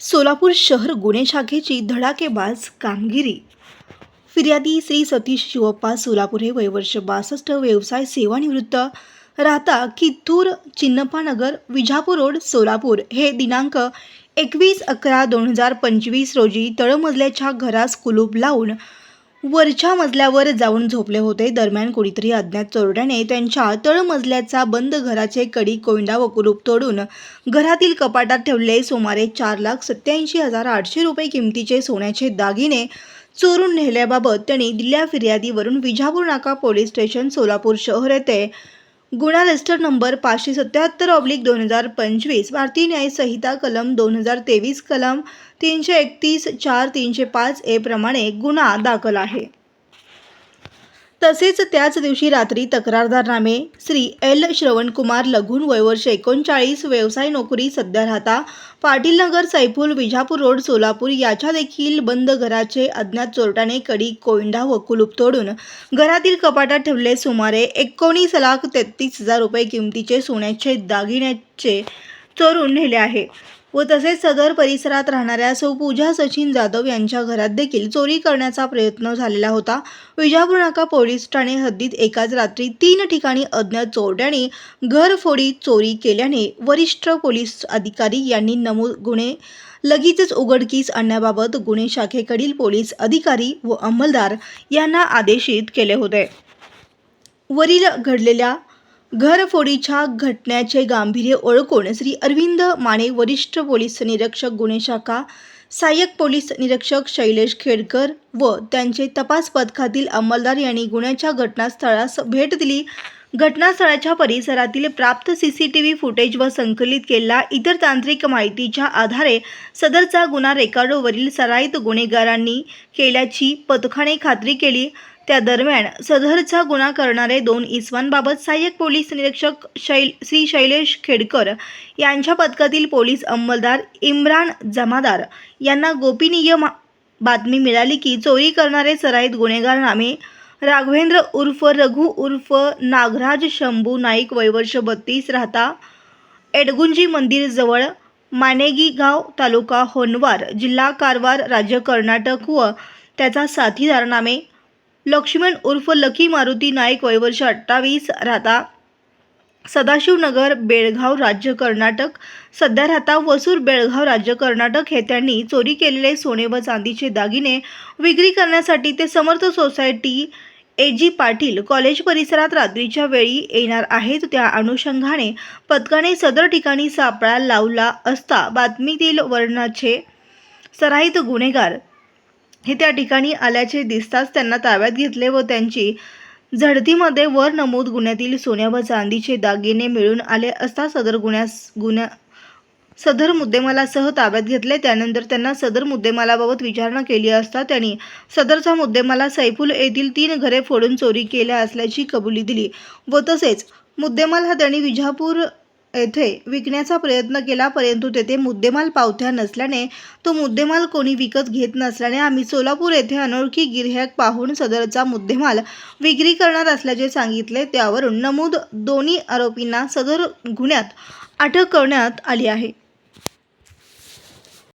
सोलापूर शहर गुन्हे शाखेची धडाकेबाज कामगिरी. फिर्यादी श्री सतीश शिवप्पा सोलापूर हे वयवर्ष बासष्ट व्यवसाय सेवानिवृत्त राहता कित्तूर चिन्नपानगर विजापूर रोड सोलापूर. हे दिनांक एकवीस अकरा दोन हजार पंचवीस रोजी तळमजल्याच्या घरास कुलूप लावून वरच्या मजल्यावर जाऊन झोपले होते. दरम्यान कोणीतरी अज्ञात चोरट्याने त्यांच्या तळमजल्याचा बंद घराचे कडी कोयंडा व कुलूप तोडून घरातील कपाटात ठेवले. सुमारे चार लाख सत्याऐंशी हजार आठशे रुपये किमतीचे सोन्याचे दागिने चोरून नेल्याबाबत त्यांनी दिल्या फिर्यादीवरून विजापूर नाका पोलीस स्टेशन सोलापूर शहर येथे गुन्हा रजिस्टर नंबर पाचशे सत्याहत्तर ऑब्लिक दोन हजार पंचवीस भारतीय न्याय संहिता कलम दोन हजार तेवीस कलम तीनशे एकतीस चार तीनशे पाच ए प्रमाणे गुन्हा दाखल आहे. तसेच त्याच दिवशी रात्री तक्रारदारनामे श्री एल श्रवणकुमार लघुन वयवर्ष एकोणचाळीस व्यवसाय नोकरी सध्या राहता पाटील नगर सैफुल विजापूर रोड सोलापूर याच्या देखील बंद घराचे अज्ञात चोरट्याने कडी कोयंडा व कुलूप तोडून घरातील कपाटात ठेवले सुमारे एकोणीस लाख तेहतीस हजार रुपये किमतीचे सोन्याचे दागिन्याचे चोरून नेले आहे. व तसेच सदर परिसरात राहणाऱ्या सौ पूजा सचिन जाधव यांच्या घरात देखील चोरी करण्याचा प्रयत्न झालेला होता. विजापूर नाका पोलीस ठाणे हद्दीत एकाच रात्री तीन ठिकाणी अज्ञात चोरट्याने घरफोडी चोरी केल्याने वरिष्ठ पोलीस अधिकारी यांनी नमूद गुन्हे लगेचच उघडकीस आणण्याबाबत गुन्हे शाखेकडील पोलीस अधिकारी व अंमलदार यांना आदेशित केले होते. वरील घडलेल्या घरफोडीच्या घटनेचे गांभीर्य ओळखून श्री अरविंद माने वरिष्ठ पोलीस निरीक्षक गुन्हे शाखा सहाय्यक पोलीस निरीक्षक शैलेश खेडकर व त्यांचे तपास पथकातील अंमलदार यांनी गुन्ह्याच्या घटनास्थळास भेट दिली. घटनास्थळाच्या परिसरातील प्राप्त C C T V footage व संकलित केलेल्या इतर तांत्रिक माहितीच्या आधारे सदरचा गुन्हा रेकॉर्डवरील सराईत गुन्हेगारांनी केल्याची पथकाने खात्री केली. त्या दरम्यान सदरचा गुन्हा करणारे दोन इसमांबाबत सहाय्यक पोलीस निरीक्षक शैल श्री शैलेश खेडकर यांच्या पथकातील पोलीस अंमलदार इम्रान जमादार यांना गोपनीय मा- बातमी मिळाली की चोरी करणारे सराईत गुन्हेगार नामे राघवेंद्र उर्फ रघु उर्फ नागराज शंभू नाईक वयवर्ष बत्तीस राहता एडगुंजी मंदिर जवळ मानेगी गाव तालुका होनवार जिल्हा कारवार राज्य कर्नाटक व त्याचा साथीदार नामे लक्ष्मण उर्फ लकी मारुती नाईक वयवर्ष अठ्ठावीस राहता सदाशिवनगर बेळगाव राज्य कर्नाटक. सध्या राहता वसूर बेळगाव राज्य कर्नाटक हे त्यांनी चोरी केलेले सोने व चांदीचे दागिने विक्री करण्यासाठी ते Samarth society A G Patil college परिसरात रात्रीच्या वेळी येणार आहेत. त्या अनुषंगाने पथकाने सदर ठिकाणी सापळा लावला असता बातमीतील वर्णाचे सराईत गुन्हेगार हे त्या ठिकाणी आल्याचे दिसताच त्यांना ताब्यात घेतले व त्यांची झडतीमध्ये वर नमूद गुन्ह्यातील सोन्या व चांदीचे दागिने मिळून आले असता सदर गुन्ह्यास गुन्ह्या सदर मुद्देमालासह ताब्यात घेतले. त्यानंतर त्यांना सदर मुद्देमालाबाबत विचारणा केली असता त्यांनी सदरचा मुद्देमाला सैफुल येथील तीन घरे फोडून चोरी केल्या असल्याची कबुली दिली व तसेच मुद्देमाल हा त्यांनी विजापूर येथे विकण्याचा प्रयत्न केला परंतु तेथे मुद्देमाल पावत्या नसल्याने तो मुद्देमाल कोणी विकत घेत नसल्याने आम्ही सोलापूर येथे अनोळखी गिर्ह्याक पाहून सदरचा मुद्देमाल विक्री करणार असल्याचे सांगितले. त्यावरून नमूद दोन्ही आरोपींना सदर गुन्ह्यात अटक करण्यात आली आहे.